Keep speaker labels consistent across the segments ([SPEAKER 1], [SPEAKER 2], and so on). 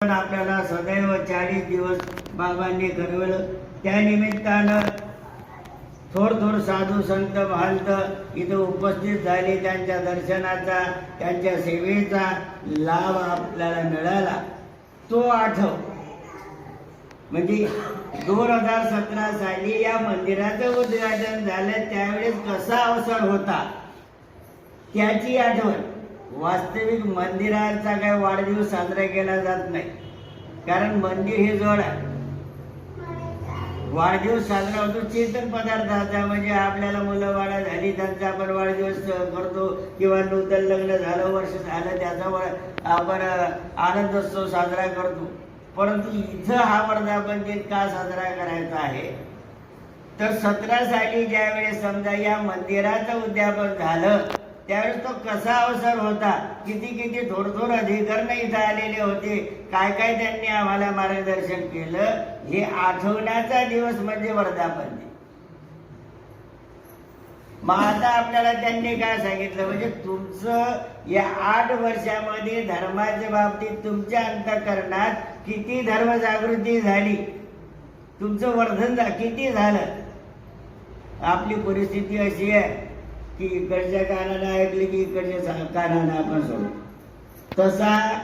[SPEAKER 1] पण आपल्याला सदैव चाळीस दिवस बाबांनी घडवलं. त्या निमित्तानं थोर थोर साधू संत महंत इथं उपस्थित झाले. त्यांच्या दर्शनाचा त्यांच्या सेवेचा लाभ आपल्याला मिळाला. तो आठव. म्हणजे दोन हजार सतरा साली या मंदिराचं उद्घाटन झालं. त्यावेळेस कसा अवसर होता? त्याची आठवण. वास्तविक मंदिराचा काय वाढदिवस साजरा केला जात नाही. कारण मंदिर हे जोड आहे. वाढदिवस साजरा होतो चेतन पदार्थाचा. म्हणजे आपल्याला मुलं वाढा झाली त्यांचा आपण वाढदिवस करतो किंवा नूतन लग्न झालं वर्ष झालं त्याचा आपण आनंदोत्सव साजरा करतो. परंतु इथं हा वर्धापन दिन का साजरा करायचा आहे? तर सतरा साली ज्यावेळेस समजा या मंदिराचं उद्यापन झालं त्यावेळेस तो कसा अवसर होता? किती किती थोर थोर अधिकरण इथं आलेले होते. काय काय त्यांनी आम्हाला मार्गदर्शन केलं हे आठवण्याचा दिवस म्हणजे वर्धापन दिन मग आता आपल्याला त्यांनी काय सांगितलं? म्हणजे तुमचं या आठ वर्षामध्ये धर्माच्या बाबतीत तुमच्या अंतकरणात किती धर्म जागृती झाली? तुमचं वर्धन किती झालं? आपली परिस्थिती अशी आहे. की इकडच्या कानानं ऐकली की इकडच्या सा- कानानं आपण सोडू. तसा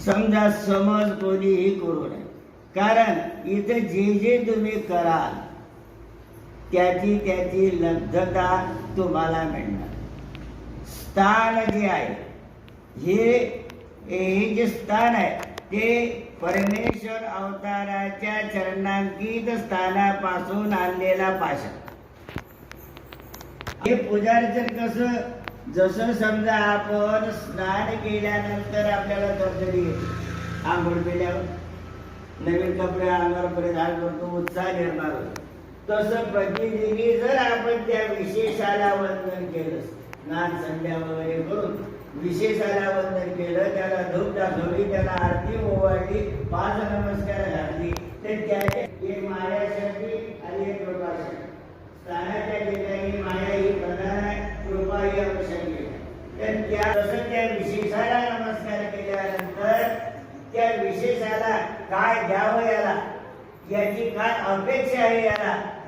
[SPEAKER 1] समजा समज कोणीही करू नये. कारण इथं जे जे तुम्ही कराल त्याची त्याची लब्धता तुम्हाला मिळणार. स्थान जे आहे हे हे जे स्थान आहे ते परमेश्वर अवताराच्या चरणांकित स्थानापासून आणलेला पाशा हे पुजारीचं कसं जसं समजा आपण स्नान केल्यानंतर आपल्याला तरतरी येते आंघोळ केल्यावर. नवीन कपडे अंगावर परिधान करतो उत्साह निर्माण होतो तसं प्रतिनिधी जर आपण त्या विशेषाला वंदन केलं स्नान संध्या वगैरे करून विशेषाला वंदन केलं त्याला धूप दाखवली त्याला आरती ओवाळली पाच नमस्कार घातली तर त्याच्या कृपा ही तर त्या तसं त्या विशेषाला नमस्कार केल्यानंतर त्या विशेषाला काय द्यावं याला? याची काय अपेक्षा आहे याला?